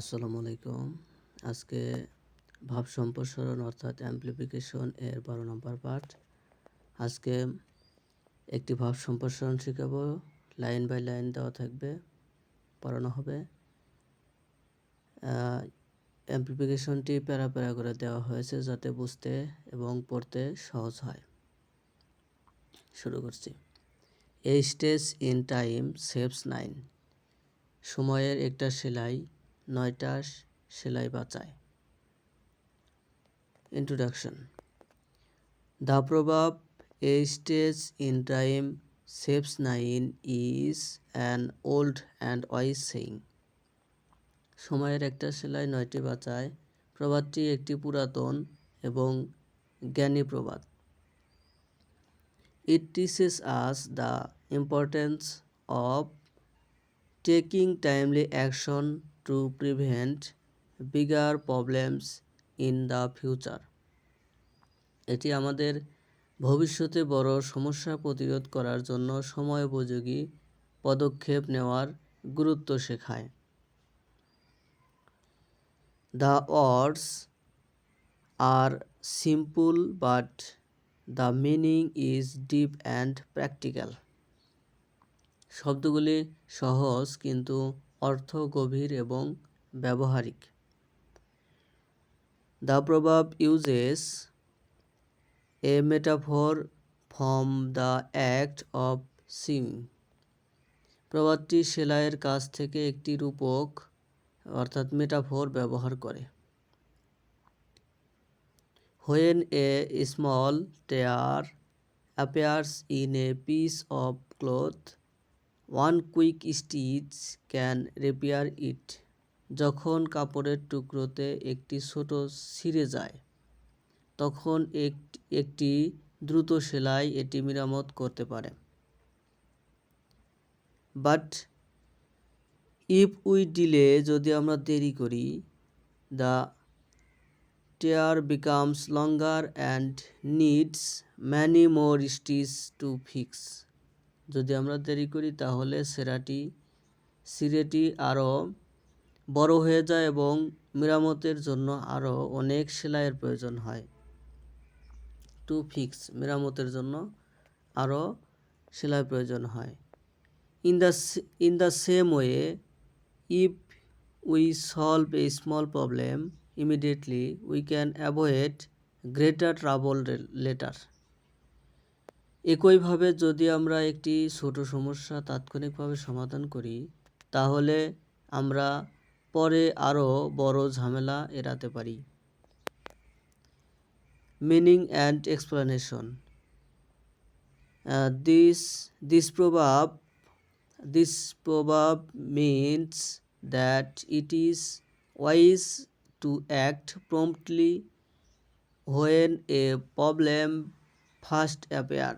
আসসালামু আলাইকুম আজকে ভাব সম্প্রসারণ অর্থাৎ অ্যাম্প্লিফিকেশন এর বারো নম্বর পার্ট আজকে একটি ভাব সম্প্রসারণ শেখাব লাইন বাই লাইন দেওয়া থাকবে পড়ানো হবে অ্যাম্প্লিফিকেশনটি প্যারা প্যারা করে দেওয়া হয়েছে যাতে বুঝতে এবং পড়তে সহজ হয় শুরু করছি এই stitch in time saves nine সময়ের একটা সেলাই নয়টা সেলাই বাঁচায় introduction the proverb a stitch in time saves nine is an old and wise saying সময়ের একটা সেলাই নয়টি বাঁচায় প্রবাদটি একটি পুরাতন এবং জ্ঞানী প্রবাদ it teaches us the importance of taking timely action to prevent bigger problems in the future এটি আমাদের ভবিষ্যতে বড় সমস্যা প্রতিরোধ করার জন্য সময়োপযোগী পদক্ষেপ নেওয়ার গুরুত্ব শেখায় the words are simple but the meaning is deep and practical শব্দগুলি সহজ কিন্তু অর্থ গভীর এবং ব্যবহারিক দ্য প্রভাব uses a metaphor from the act of sewing প্রবাদটি সেলাইয়ের কাছ থেকে একটি রূপক অর্থাৎ মেটাফোর ব্যবহার করে when a small tear appears in a piece of cloth one quick stitch can repair it যখন কাপড়ের টুকরোতে একটি ছোট ছিঁড়ে যায় তখন এক একটি দ্রুত সেলাই এটি মেরামত করতে পারে বাট ইফ উই ডিলে যদি আমরা দেরি করি the tear becomes longer and needs many more stitch to fix যদি আমরা দেরি করি তাহলে সেরাটি সিরেটি আরও বড় হয়ে যায় এবং মেরামতের জন্য আরও অনেক সেলাইয়ের প্রয়োজন হয় টু ফিক্স মেরামতের জন্য আরও সেলাই প্রয়োজন হয় in the in the same way if we solve a small problem immediately we can avoid greater trouble later একইভাবে যদি আমরা একটি ছোট সমস্যা তাৎক্ষণিকভাবে সমাধান করি তাহলে আমরা পরে আরও বড় ঝামেলা এড়াতে পারি meaning and explanation this this proverb this proverb means that it is wise to act promptly when a problem first appear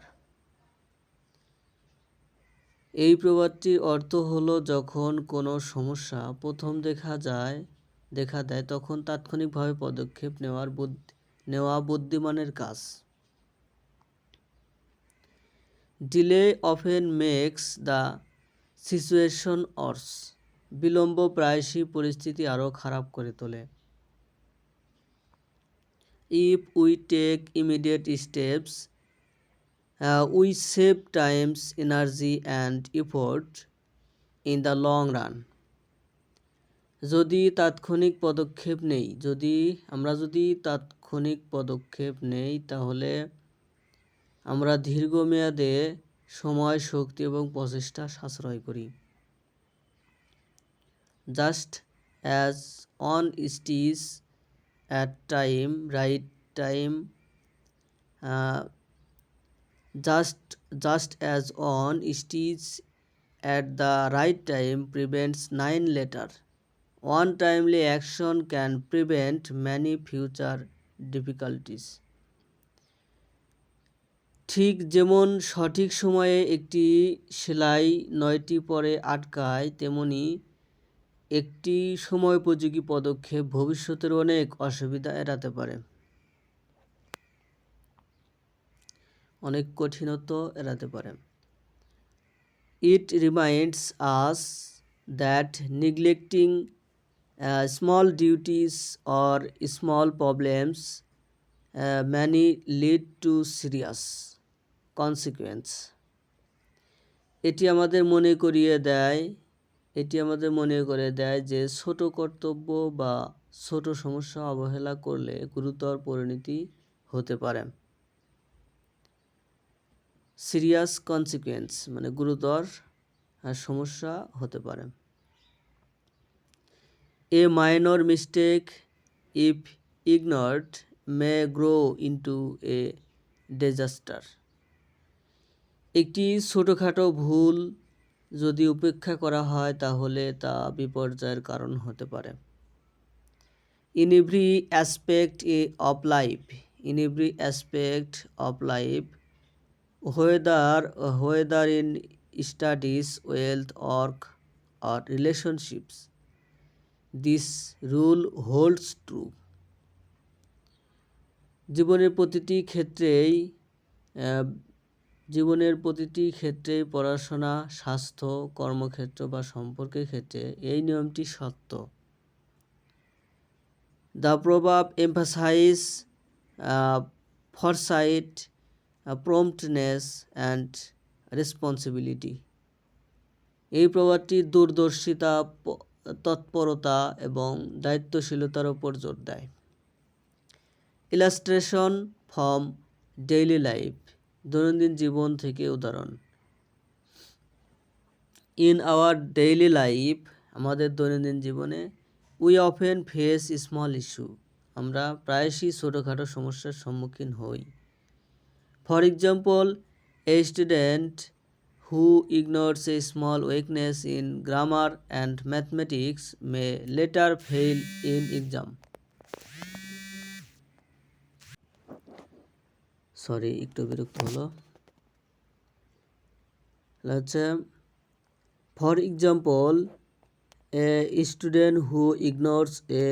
এই প্রবাদটির অর্থ হলো যখন কোনো সমস্যা প্রথম দেখা যায় দেখা দেয় তখন তাৎক্ষণিকভাবে পদক্ষেপ নেওয়ার নেওয়া বুদ্ধিমানের কাজ delay often makes the situation worse বিলম্ব প্রায়শই পরিস্থিতি আরও খারাপ করে তোলে if we take immediate steps we save times energy and effort in the long run যদি তাৎক্ষণিক পদক্ষেপ নেই যদি আমরা যদি তাৎক্ষণিক পদক্ষেপ নেই তাহলে আমরা দীর্ঘমেয়াদে সময় শক্তি এবং প্রচেষ্টা সাশ্রয় করি just as one stitch at time right time just just as one stitch at the right time prevents nine later one timely action can prevent many future difficulties ঠিক যেমন সঠিক সময়ে একটি সেলাই নয়টি পরে আটকায় তেমনি একটি সময়োপযোগী পদক্ষেপ ভবিষ্যতের অনেক অসুবিধা এড়াতে পারে অনেক কঠিনত্ব এড়াতে পারে it reminds us that neglecting small duties or small problems many lead to serious consequence এটি আমাদের মনে করিয়ে দেয় এটি আমাদের মনে করে দেয় যে ছোট কর্তব্য বা ছোট সমস্যা অবহেলা করলে গুরুতর পরিণতি হতে পারে সিরিয়াস কনসিকুয়েন্স মানে গুরুতর সমস্যা হতে পারে a minor mistake if ignored may grow into a disaster একটি ছোটোখাটো ভুল যদি উপেক্ষা করা হয় তাহলে তা বিপর্যয়ের কারণ হতে পারে in every aspect of life in every aspect of life whether whether in studies wealth work or relationships this rule holds true জীবনের প্রতিটি ক্ষেত্রেই জীবনের প্রতিটি ক্ষেত্রেই পড়াশোনা স্বাস্থ্য কর্মক্ষেত্র বা সম্পর্কের ক্ষেত্রে এই নিয়মটি সত্য দ্য প্রভাব emphasize foresight promptness and responsibility এই প্রবাদটি দূরদর্শিতা তৎপরতা এবং দায়িত্বশীলতার উপর জোর দেয় ইলাস্ট্রেশন ফ্রম ডেইলি লাইফ দৈনন্দিন জীবন থেকে উদাহরণ ইন আওয়ার ডেইলি লাইফ আমাদের দৈনন্দিন জীবনে we often face small issue আমরা প্রায়শই ছোটোখাটো সমস্যার সম্মুখীন হই for example a student who ignores a small weakness in grammar and mathematics may later fail in exam sorry একটু বিরক্ত হলো হচ্ছে for example a student who ignores a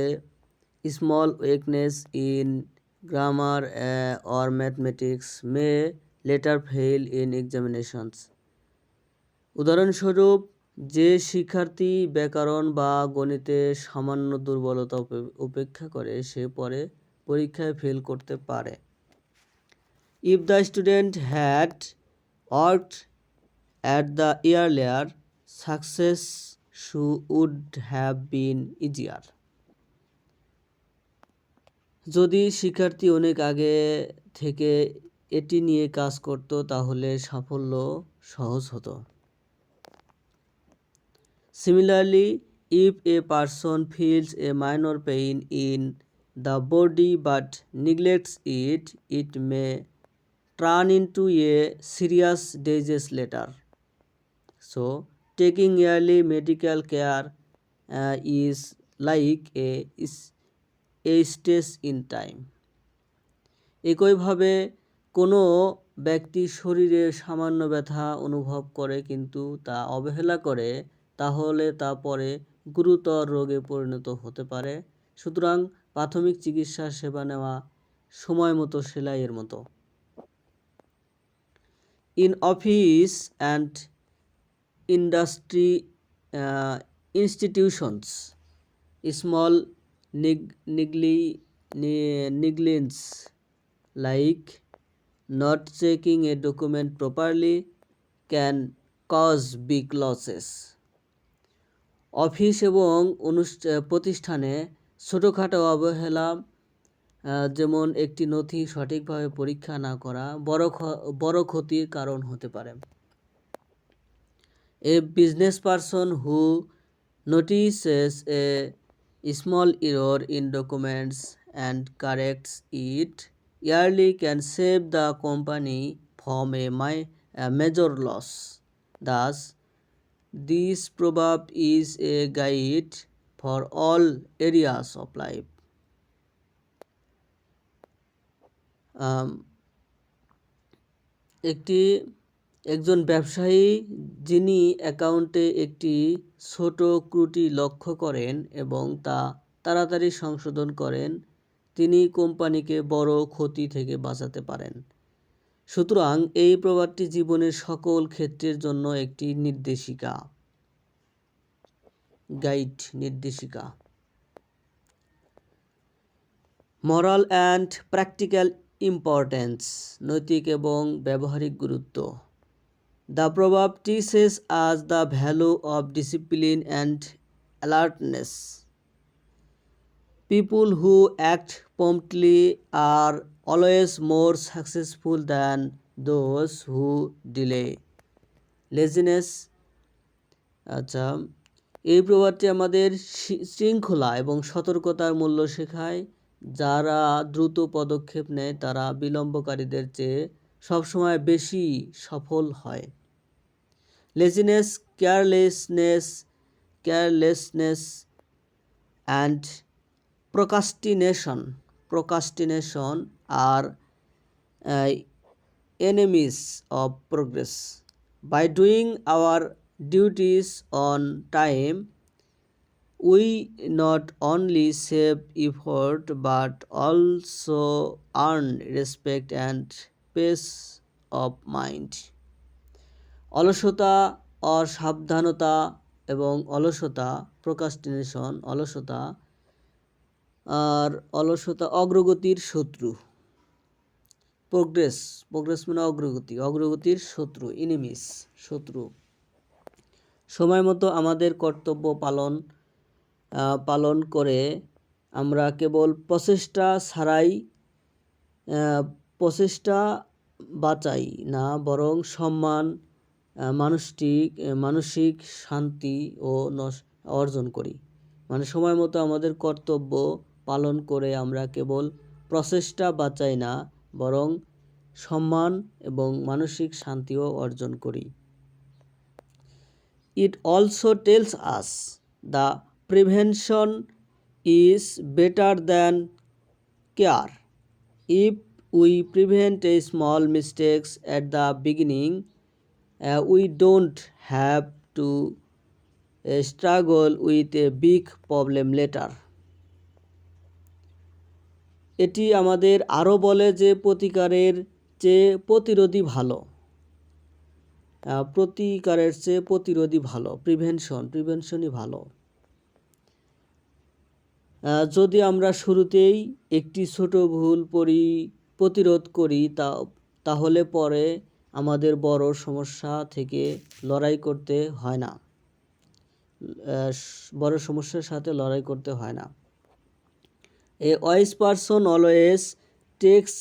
small weakness in grammar or mathematics may later fail in examinations উদাহরণস্বরূপ যে শিক্ষার্থী ব্যাকরণ বা গণিতে সামান্য দুর্বলতা উপেক্ষা করে সে পরে পরীক্ষায় ফেল করতে পারে if the student had worked at the layer success shoe would have been easier যদি শিক্ষার্থী অনেক আগে থেকে এটি নিয়ে কাজ করত তাহলে সাফল্য সহজ হতো similarly if a person feels a minor pain in the body but neglects it it may turn in to a serious disease later so taking early medical care is like a এই stage in time একইভাবে কোনো ব্যক্তি শরীরে সামান্য ব্যথা অনুভব করে কিন্তু তা অবহেলা করে তাহলে তা পরে গুরুতর রোগে পরিণত হতে পারে সুতরাং প্রাথমিক চিকিৎসা সেবা নেওয়া সময় মতো সেলাইয়ের মতো in office and industry institutions small নিগ নিগলি negligence like not checking a document properly can cause big losses office এবং প্রতিষ্ঠানে ছোটোখাটো অবহেলা যেমন একটি নথি সঠিকভাবে পরীক্ষা না করা বড় বড় ক্ষতির কারণ হতে পারে a business person who notices a small error in documents and corrects it early can save the company from a, mi- a major loss. Thus, this proverb is a guide for all areas of life. Um, একটি একজন ব্যবসায়ী যিনি অ্যাকাউন্টে একটি ছোট ক্রুটি লক্ষ্য করেন এবং তা তাড়াতাড়ি সংশোধন করেন তিনি কোম্পানিকে বড় ক্ষতি থেকে বাঁচাতে পারেন সুতরাং এই প্রবাদটি জীবনের সকল ক্ষেত্রের জন্য একটি নির্দেশিকা গাইড নির্দেশিকা মরাল অ্যান্ড প্র্যাকটিক্যাল ইম্পর্টেন্স নৈতিক এবং ব্যবহারিক গুরুত্ব the proverb teaches us the value of discipline and alertness people who act promptly are always more successful than those who delay laziness আচ্ছা এই প্রভাবটি আমাদের শৃঙ্খলা এবং সতর্কতার মূল্য শেখায় যারা দ্রুত পদক্ষেপ নেয় তারা বিলম্বকারীদের চেয়ে সবসময় বেশি সফল হয় laziness carelessness carelessness and procrastination procrastination are enemies of progress by doing our duties on time we not only save effort but also earn respect and peace of mind অলসতা অসাবধানতা এবং অলসতা প্রোকাস্টিনেশন অলসতা আর অলসতা অগ্রগতির শত্রু প্রোগ্রেস প্রোগ্রেস মানে অগ্রগতি অগ্রগতির শত্রু ইনিমিস শত্রু সময় মতো আমাদের কর্তব্য পালন পালন করে আমরা কেবল প্রচেষ্টা ছাড়াই প্রচেষ্টা বাঁচাই না বরং সম্মান মানুষটিক মানসিক শান্তি ও অর্জন করি মানে সময় মতো আমাদের কর্তব্য পালন করে আমরা কেবল প্রচেষ্টা বাঁচাই না বরং সম্মান এবং মানসিক শান্তিও অর্জন করি it also tells us the prevention is better than cure if we prevent a small mistakes at the beginning we don't have to struggle with a big problem later এটি আমাদের আরও বলে যে প্রতিকারের চেয়ে প্রতিরোধী ভালো প্রতিকারের চেয়ে প্রতিরোধী ভালো প্রিভেনশন প্রিভেনশনই ভালো যদি আমরা শুরুতেই একটি ছোট ভুল পরি প্রতিরোধ করি তা তাহলে পরে আমাদের বড় সমস্যা থেকে লড়াই করতে হয় না বড় সমস্যার সাথে লড়াই করতে হয় না a wise person always takes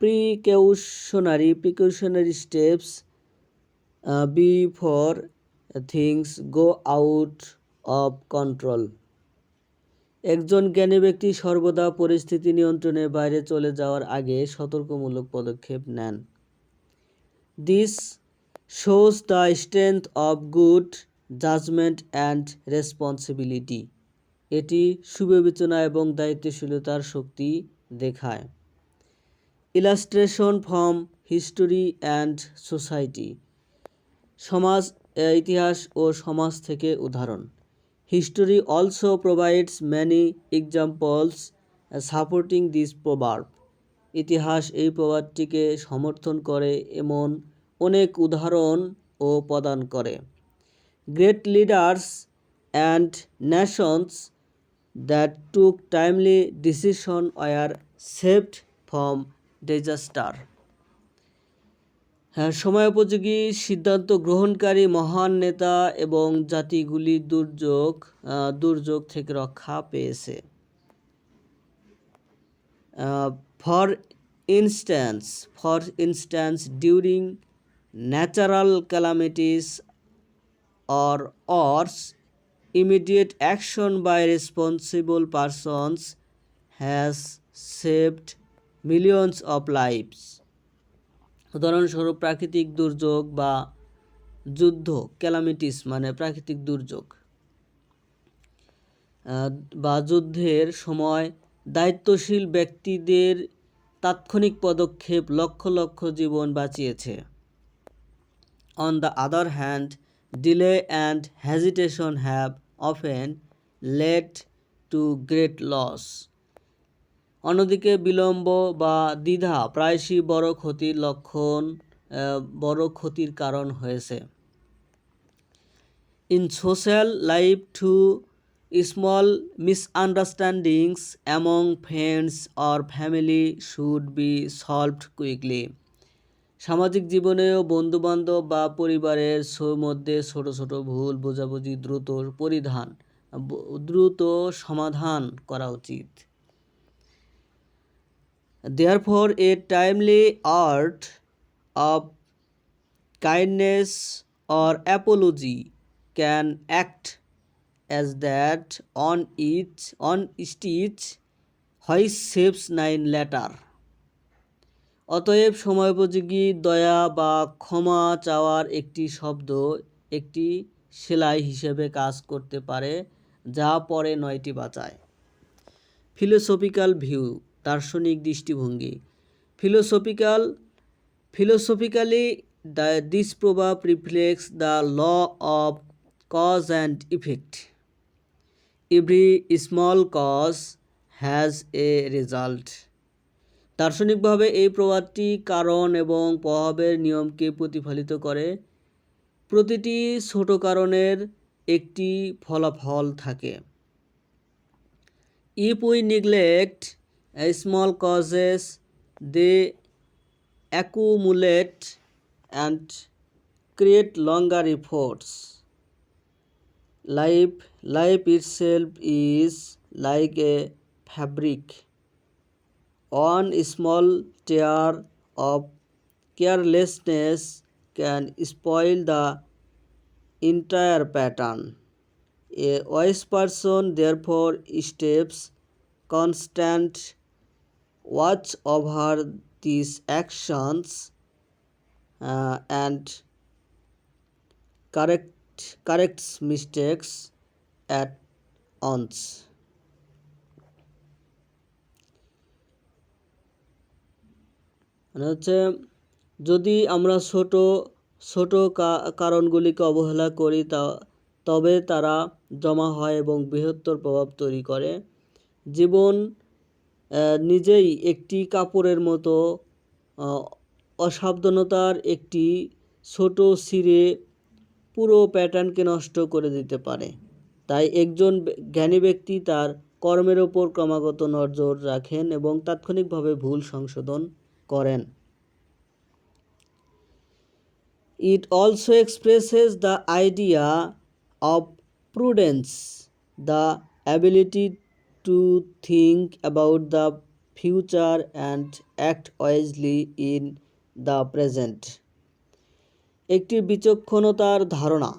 precautionary precautionary steps before things go out of control একজন জ্ঞানী ব্যক্তি সর্বদা পরিস্থিতি নিয়ন্ত্রণের বাইরে চলে যাওয়ার আগে সতর্কমূলক পদক্ষেপ নেন this shows the strength of good judgement and responsibility এটি সুবিবেচনা এবং দায়িত্বশীলতার শক্তি দেখায় illustration from history and society সমাজ ইতিহাস ও সমাজ থেকে উদাহরণ History also provides many examples supporting this proverb. ইতিহাস এই প্রবাদটিকে সমর্থন করে এমন অনেক উদাহরণ ও প্রদান করে great leaders and nations that took timely decision are saved from disaster হ্যাঁ সময়োপযোগী সিদ্ধান্ত গ্রহণকারী মহান নেতা এবং জাতিগুলি দুর্যোগ দুর্যোগ থেকে রক্ষা পেয়েছে for instance for instance during natural calamities or wars immediate action by responsible persons has saved millions of lives উদাহরণস্বরূপ প্রাকৃতিক দুর্যোগ বা যুদ্ধ ক্যালামিটিস মানে প্রাকৃতিক দুর্যোগ বা যুদ্ধের সময় দায়িত্বশীল ব্যক্তিদের তাৎক্ষণিক পদক্ষেপ লক্ষ লক্ষ জীবন বাঁচিয়েছে on the other hand delay and hesitation have often led to great loss অন্যদিকে বিলম্ব বা দ্বিধা প্রায়শই বড় ক্ষতির লক্ষণ বড় ক্ষতির কারণ হয়েছে in social life too small misunderstandings among friends or family should be solved quickly সামাজিক জীবনেও বন্ধুবান্ধব বা পরিবারের মধ্যে ছোট ছোট ভুল বোঝাবুঝি দ্রুত পরিধান দ্রুত সমাধান করা উচিত therefore a timely act of kindness or apology can act as that one each one stitch which saves nine later অতএব সময়োপযোগী দয়া বা ক্ষমা চাওয়ার একটি শব্দ একটি সেলাই হিসেবে কাজ করতে পারে যা পরে নয়টি বাঁচায় ফিলোসফিক্যাল ভিউ দার্শনিক দৃষ্টিভঙ্গি philosophical philosophically the this proverb reflects the law of cause and effect every small cause has a result দার্শনিকভাবে এই প্রবাদটি কারণ এবং প্রভাবের নিয়মকে প্রতিফলিত করে প্রতিটি ছোট কারণের একটি ফলাফল থাকে if we neglect small causes they accumulate and create longer efforts life life itself is like a fabric one small tear of carelessness can spoil the entire pattern a wise person therefore steps constant watch over this actions and correct corrects mistakes at once মানে হচ্ছে যদি আমরা ছোট ছোট কারণগুলিকে অবহেলা করি তা তবে তারা জমা হয় এবং বৃহত্তর প্রভাব তৈরি করে জীবন নিজেই একটি কাপড়ের মতো অসাবধানতার একটি ছোট সিরে পুরো প্যাটার্নকে নষ্ট করে দিতে পারে তাই একজন জ্ঞানী ব্যক্তি তার কর্মের ওপর ক্রমাগত নজর রাখেন এবং তাৎক্ষণিকভাবে ভুল সংশোধন করেন it also expresses the idea of prudence the ability to think about the future and act wisely in the present একটি বিচক্ষণতার ধারণা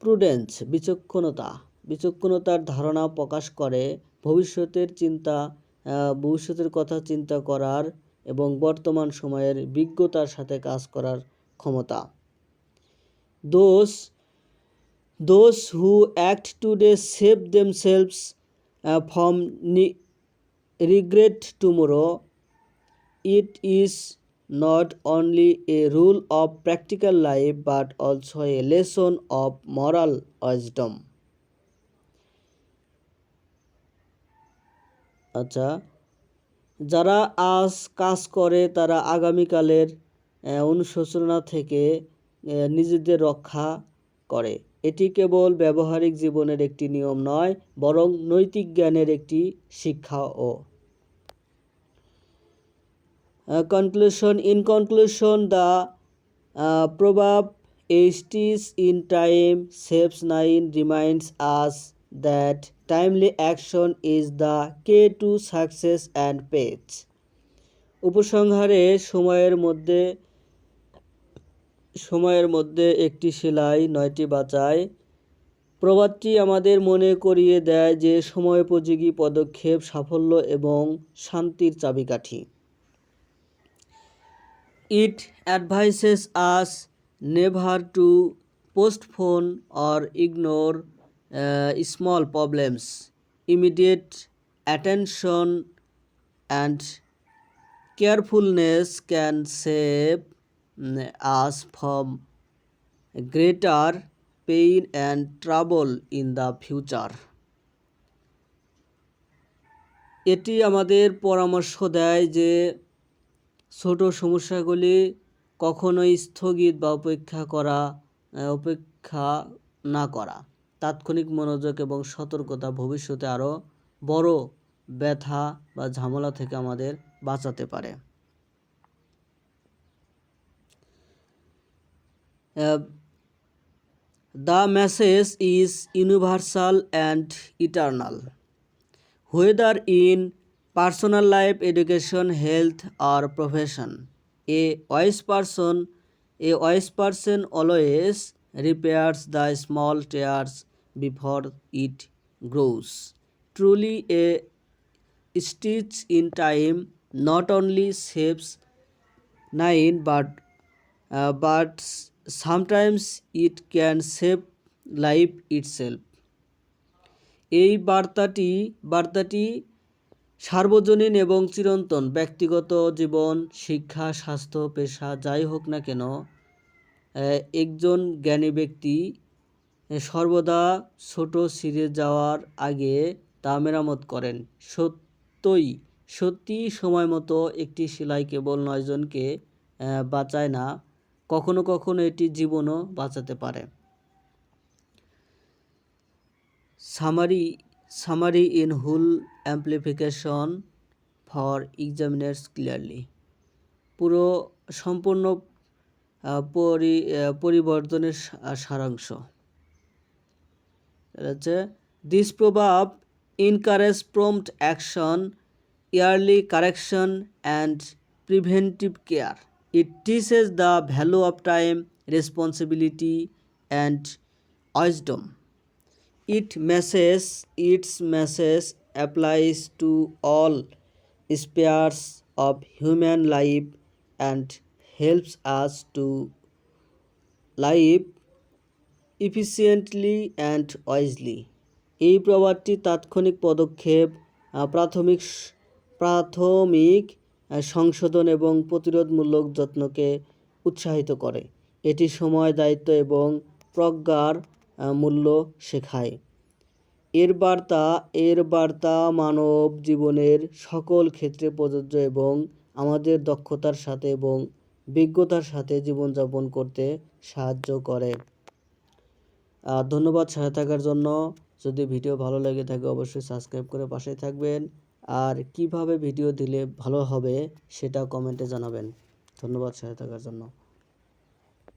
প্রুডেন্স বিচক্ষণতা বিচক্ষণতার ধারণা প্রকাশ করে ভবিষ্যতের চিন্তা ভবিষ্যতের কথা চিন্তা করার এবং বর্তমান সময়ের বিজ্ঞতার সাথে কাজ করার ক্ষমতা those those who act today save themselves from regret tomorrow it is not only a rule of practical life but also a lesson of moral wisdom আচ্ছা যারা আজ কাজ করে তারা আগামীকালের অনুশোচনা থেকে নিজেদের রক্ষা করে এটি কেবল ব্যবহারিক জীবনের একটি নিয়ম নয় বরং নৈতিক জ্ঞানের একটি শিক্ষাও conclusion in conclusion the proverb a stitch in time saves nine reminds us that timely action is the key to success and peace উপসংহারে সময়ের মধ্যে সময়ের মধ্যে একটি সেলাই নয়টি বাঁচায় প্রবাদটি আমাদের মনে করিয়ে দেয় যে সময়োপযোগী পদক্ষেপ সাফল্য এবং শান্তির চাবিকাঠি it advises us never to postpone or ignore small problems immediate attention and carefulness can save us from greater pain and trouble in the future এটি আমাদের পরামর্শ দেয় যে ছোট সমস্যাগুলি কখনোই স্থগিত বা উপেক্ষা করা উপেক্ষা না করা তাৎক্ষণিক মনোযোগ এবং সতর্কতা ভবিষ্যতে আরও বড় ব্যথা বা ঝামেলা থেকে আমাদের বাঁচাতে পারে The message is universal and eternal. Whether in personal life, education, health, or profession, a wise person always repairs the small tears before it grows. Truly, a stitch in time not only saves nine but sometimes it can save life itself এই বার্তাটি বার্তাটি সার্বজনীন এবং চিরন্তন ব্যক্তিগত জীবন শিক্ষা স্বাস্থ্য পেশা যাই হোক না কেন একজন জ্ঞানী ব্যক্তি সর্বদা ছোট ছিঁড়ে যাওয়ার আগে তা মেরামত করেন সত্যই সত্যি সময় মতো একটি সেলাই কেবল নয়জনকে বাঁচায় না কখনো কখনো এটি জীবনও বাঁচাতে পারে summary summary in whole amplification for examiners clearly পুরো সম্পূর্ণ পরি পরিবর্তনের সারাংশ হচ্ছে this proverb encourage prompt action early correction and preventive care It teaches the value of time, responsibility, and wisdom. It message, its message applies to all spheres of human life and helps us to live efficiently and wisely এই প্রবাদটি তাৎক্ষণিক পদক্ষেপ প্রাথমিক প্রাথমিক সংশোধন এবং প্রতিরোধমূলক যত্নকে উৎসাহিত করে এটি সময় দায়িত্ব এবং প্রজ্ঞার মূল্য শেখায় এর বার্তা এর বার্তা মানব জীবনের সকল ক্ষেত্রে প্রযোজ্য এবং আমাদের দক্ষতার সাথে এবং বিজ্ঞতার সাথে জীবনযাপন করতে সাহায্য করে ধন্যবাদ সাথে থাকার জন্য যদি ভিডিও ভালো লেগে থাকে অবশ্যই সাবস্ক্রাইব করে পাশে থাকবেন আর কিভাবে ভিডিও দিলে ভালো হবে সেটা কমেন্টে জানাবেন ধন্যবাদ সহায়তা থাকার জন্য